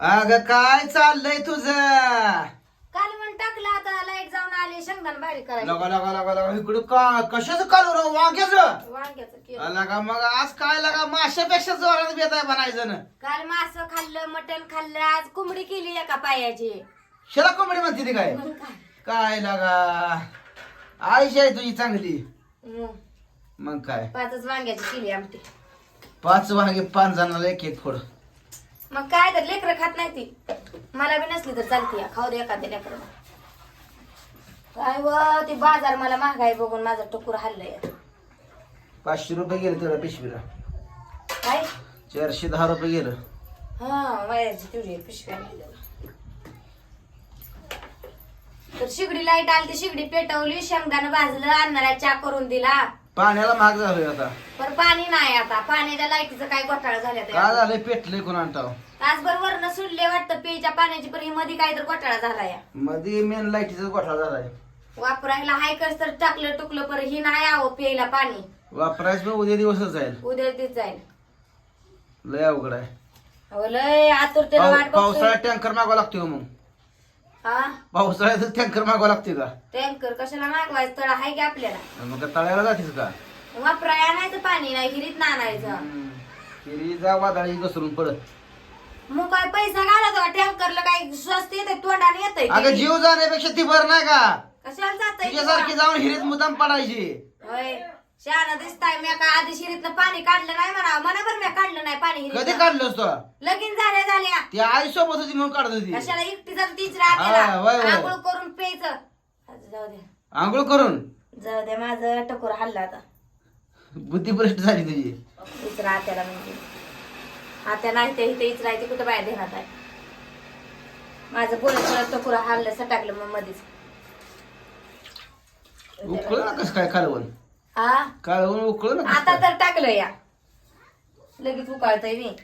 अग काय चाललंय तुझं? काल म्हणून टाकलं आता लाइट जाऊन आली शेंगदाण बारीक करायला लगा लगा लगा लगा इकडं का कशाचं कालू राव वांग्याचं? केलं. मग आज काय लागा माशापेक्षा जोरात बेत आहे बनायचं ना. काल मास खाल्लं मटण खाल्लं आज कोंबडी केली एका पायाची. शेला कोंबडी म्हणते ती काय? मग काय? काय लागा? आयुष्य आहे तुझी चांगली. मग? मग काय? पाचच वांग्याची केली आमटी. पाच वांगे पाच जणाला एक एक फोड. मग काय तर लेकरं खात नाही ती. मला बी नसली तर चालती या. खाऊ दे एखाद्या लेकरं. काय व ती बाजार मला महागाई बघून माझं टुकूर हल्लंय पाचशे रुपये गेले तुला पिशवीला. काय? चारशे दहा रुपये गेलं. हा वयाची तुझी पिशवी. तर शिगडी लाइट आली ती शिगडी पेटवली शेंगदाणं भाजलं अन्नाला चा करून दिला. पाण्याला महाग झालोय आता. पण पाणी नाही आता. पाण्याच्या लाईटीचं काय घोटाळा झाला काय झालंय? पेटलंय कोणाटाव तासभर वरनं सुटले वाटतं. पेच्या पाण्याची पण ही मध्ये काय तर घोटाळा झाला या मध्ये मेन लाईटीचा गोठा झालाय. वापरायला हाय कस तर टाकलं टुकलं पर ही नाही आहो प्यायला पाणी. वापरायचं पण उद्या दिवसच जाईल. उद्या देत जाईल. लय अवघड आहे. अहो, लय आतुरतेनं पाव- वाट बघतोय. पावसाळ्यात टँकर मागावं लागते का मग. हा? पावसाळ्यात टँकर मागावं लागते का? टँकर कशाला मागवायचं? तळ आहे की आपल्याला? मग काय तळ्याला जातेस का? वापराय आणायचं पाणी नाही हिरीत ना आणायचं. तरी जा वादळी घसरून पडत मग काय पैसा घालत होता टँकरला? काय स्वस्त येते तोंडाने अगं येत जीव जाण्यापेक्षा ती बरं नाही का? कशाला जात तुझ्यासारखी जाऊन हिरीत मुद्दाम पडायची. होय. शहाणा दिसताय मी का आधी शिरीतनं पाणी काढलं नाही म्हणा. मनाभर मी काढलं नाही पाणी कधी हिरीतनं. काढलंस तो लगीन झाल्या झाल्या. ती आई सोबत होती म्हणून काढत होती. कशाला एकटी जर तीच हा, वय, राहते. आंघोळ करून प्यायचं. आता जाऊ द्या आंघोळ करून? जाऊ द्या माझं टकोर हल्ला आता. बुद्धिभ्रष्ट झाली तुझी. इचरा आत्याला म्हणजे. आत्या नाही ते इथे इचरा ते कुठं बाहेर देण्यात आहे माझं पोरं टकोर हल्लं सटाकलं मग मध्येच. उकळ ना कसं काय कालवण हा उकळ ना आता? तर टाकलं या. लगेच उकाळतय मी.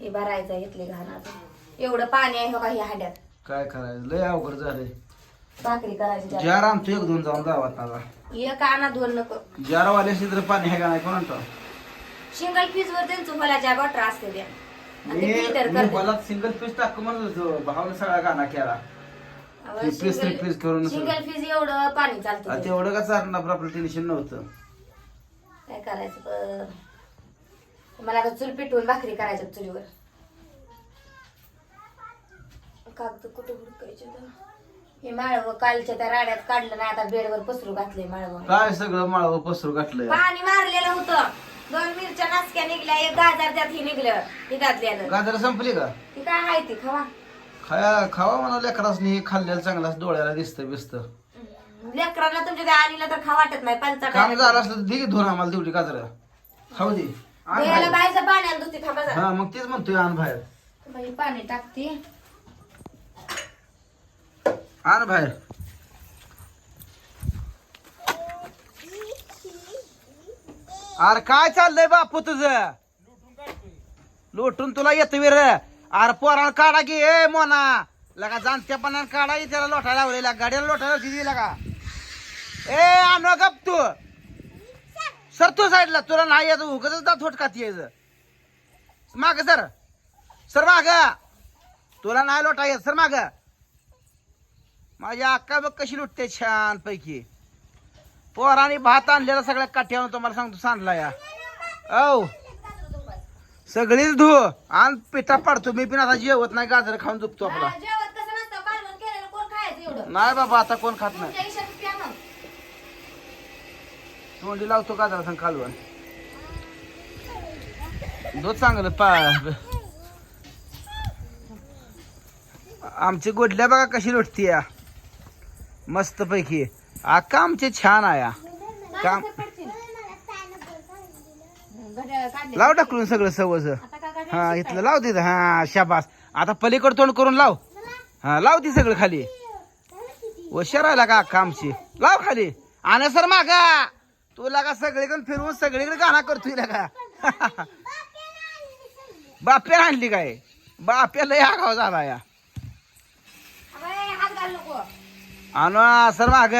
हे भरायचं घेतले घाणाचं एवढं पाणी आहे हो का ह्या हाड्यात? काय करायचं? लय अवघड झालंय. भाकरी करायची. जार आमचं एक दोन जाऊन गावात आता एक आणा दोन नको. तर पाणी आहे का नाही सिंगल पीस वर त्यांचं फलाच्या बटर असते त्या. आणि ते filter मी करते. मला सिंगल पीस टाक म्हणत होतो. भावाने सगळा गाणा केला. अहो, single- पीस करून सिंगल पीस एवढं पाणी चालतं तेवढं का चालणार? आपलं टेन्शन नव्हतं. काय करायचं पण मला आता चूल पिटवून भाकरी करायच्या चुलीवर. कागद कुठे हुडकायचे? हे माळव कालच्या त्या राड्यात काढलं नाही आता बेडवर पसरू घातले माळव. काय सगळं माळव पसरू घातलंय? पाणी मारलेलं होतं. दोन मिरच्या नाचक्या निघल्या एक गाजर त्यात ही निघलं ही घातल्यानं गाजर संपली का? ती काय आहे ती खवा. खाया खावा म्हणा लेकरासनी खाल्लेलं चांगलं डोळ्याला दिसतं बिसतं लेकरांना तुमच्या त्या आणीला तर खा वाटत नाही पंचा काम झालं असलं तर की आम्हाला तेवढी गाजर. खाऊ दे. आण याला बाहेर. बाहेरचं पाणी आणतो ती खा हा मग तेच म्हणतोय आण बाहेर. बाई पाणी टाकते. आण बाहेर. अरे काय चाललंय बापू तुझं? लोटून तुला येतं विर अरे पोराला काढा की ए मोना. लगा जाणत्या पाण्यानं काढा की त्याला लोटायला लावलेला गाडीला लोटायला होती ती लगा. ए आणू गप तू. सर तू साईडला तुला नाही येत उगच दात थोटकात यायचं. माग सर. सर माग. तुला नाही लोटा येत सर माग. माझी अक्का बघ कशी लुटते छान पैकी पोराने भात आणलेला सगळ्या काठ्यावर तुम्हाला सांगतो सांडला या. औ. सगळीच धु. आणि पिठा पाडतो मी पण आता जेवत नाही गाजर खाऊन झोपतो आपला. नाही बाबा आता कोण खात नाही तुमच्या हिशोबात प्या मग. तोंडी लावतो गाजर सांग कालवण दूध चांगलं पा. आमची गोडल्या बघा कशी लुटती या. मस्त पैकी आका आमचे छान आया. काम लाव टाकून सगळं सवज. हा इथलं लाव तिथं. हा शाबास. आता पलीकड तोंड करून लाव. हा लाव ती सगळं खाली. हुशार राहिला का अक्का आमची? लाव खाली. आणि सर मागा. तुला का सगळीकडे फिरवून सगळीकडे गाणा करतोय का? बाप्या आणली काय? बाप्याला या गाव झाला या. आणू असं सर माग.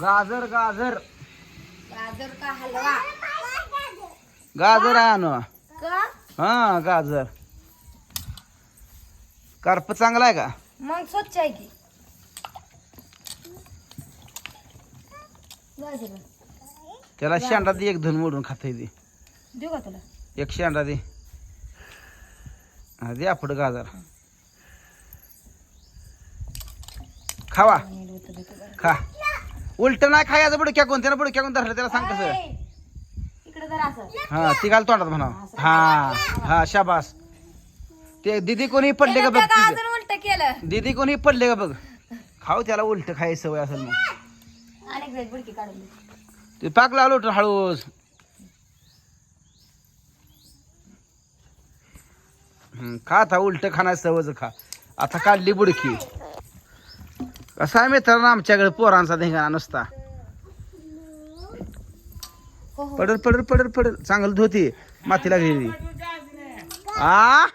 गाजर गाजर. गाजर का हलवा गाजर आहे आणू हा गाजर. कार्प चांगला आहे का? मग स्वच्छ आहे की. गाजर त्याला शेंडा दे एक धन मोडून खाता येते देऊ का तुला एक शेंडा दे. हा दे आपण गाजर. खावा. खा. उलट नाही खायचं बुडक्या कोण? त्याला बुडक्या कोण धरलं त्याला सांग कसं. इकडे जर असं. हा ती घाल तोंडात म्हणा. हा हा शाबास. ते दिदी कोणी पडले का बघ उलट केलं. दीदी कोणी पडले का बघ? खाऊ त्याला उलट खायची सवय असेल मग. आणि इकडे बुडकी काढून दे. ते पाक लावलं होतं हळूच. हम्म, खा आता उलट खाण्याची सवयच खा. आता काढली बुडकी. कसा आहे मित्रांनो आमच्याकडे पोरांचा धिंगाणा नुसता? हो हो. पडल पडल पडल पडल. चांगलं धोती माती लागलेली आ?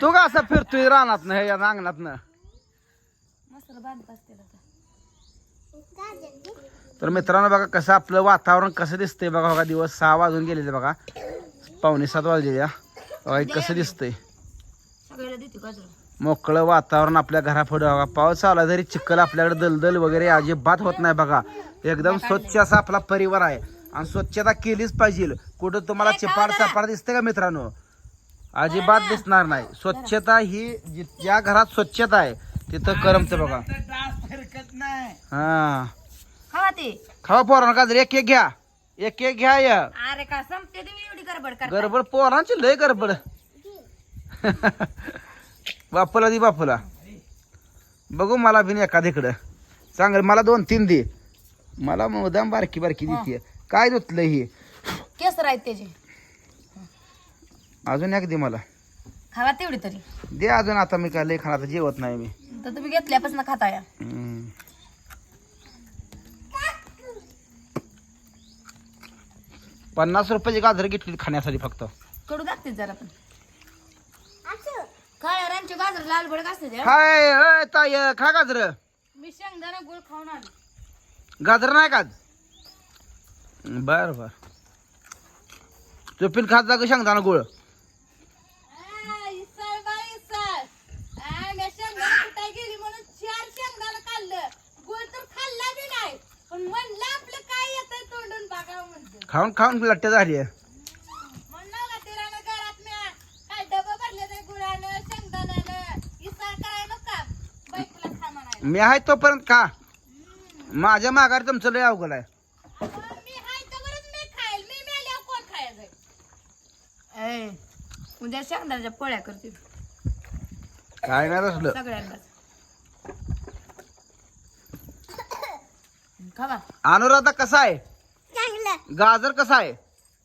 तू का असा फिरतोय रानात न या अंगणात न मस्त बांधत असते. तर मित्रांनो बघा कसं आपलं वातावरण कसं दिसतंय बघा बघा दिवस सहा वाजून गेलेले बघा. पावणे सात वाजलेल्या बघा कसं दिसतंय. मोकळं वातावरण आपल्या घरापुढे बघा. पाऊस आला तरी चिखल आपल्याकडे दलदल वगैरे अजिबात होत नाही बघा. एकदम स्वच्छ असा आपला परिवार आहे. आणि स्वच्छता केलीच पाहिजे. कुठं तुम्हाला चिपाड चपाड दिसते का मित्रांनो? अजिबात दिसणार नाही. स्वच्छता ही जि- ज्या घरात स्वच्छता आहे तिथं करमत बघा. हा. खावा ते. खावा पोरांना का एक एक घ्या. एक एक घ्या या. अरे का संपते तुम्ही एवढी गडबड कर गडबड पोरांची लय गडबड. बापूला दे बापूला. बघू मला बिन एखाद्याकडं चांगलं मला दोन तीन दे. मला मुदाम बारकी बारकी देते काय धुतलं ही? केसर आहेत त्याचे. अजून एक दे मला. खावा तेवढी तरी. दे अजून आता मी काय लय खाणार जेवत नाही मी. तर तुम्ही घेतल्यापासून खाता या. हम्म. पन्नास रुपयाची गाजर घेतली खाण्यासाठी फक्त. कडू लागते जरा पण. काय गाजर लाल भडक असते ते. काय अय, ताई खा गाजर. मी शेंगदाणा गुळ खाऊन आली. गाजर नाही का बर बर. चुपीन खात जा सांगताना गुळ गेली म्हणून चार शेंगदाणा काढलं गुळ तर खाल्ला बी नाही पण म्हणलं आपलं काय येतंय तोंडून बघावं म्हणतो खाऊन खाऊन लट्टे झाली घरात मी काय डबं भरले ते गुळानं शेंगदाण्यानं? इसार करायला का बायकोला खा म्हणायला. मी आहे तोपर्यंत खा. माझ्या माघारी तुमचं लय अवघड आहे. मी हाय तोपर्यंत मी खाईल. मी मेल्यावर कोण खायचं? ए उद्या शेंगदाण्याच्या पोळ्या करते काय नाही सगळ्यांनाच. खावा अनुराधा कसा आहे? गाजर कसा आहे?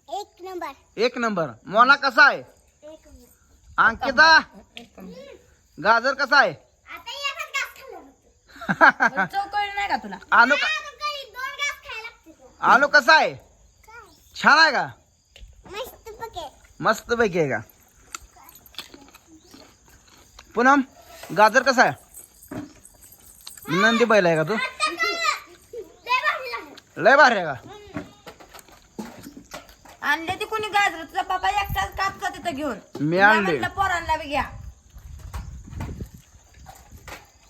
एक नंबर. एक नंबर. मोना कसा आहे? एक नंबर. अंकिता? गाजर कसा आहे? आता एकच घास खाल्लं चौकळी नाही का तुला? आलू का दोन घास खायला लागते आलू कसा आहे? काय? छान आहे का? मस्त पके मस्त पैकी आहे का? पूनम गाजर कसा आहे? नंदी बैल आहे का तू? लय भारी आहे का? आणले ती कोणी गाजर? तुझा पप्पा एकटाच काप का तिथं घेऊन? मी आणले. पोरांना बी घ्या.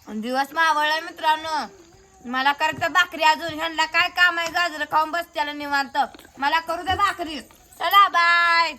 दिवस मावळला मित्रांनो. मला करायचं भाकरी अजून. ह्यांना काय काम आहे? गाजर खाऊन बस त्याला निवांत. मला करू द्या भाकरी. चला बाय.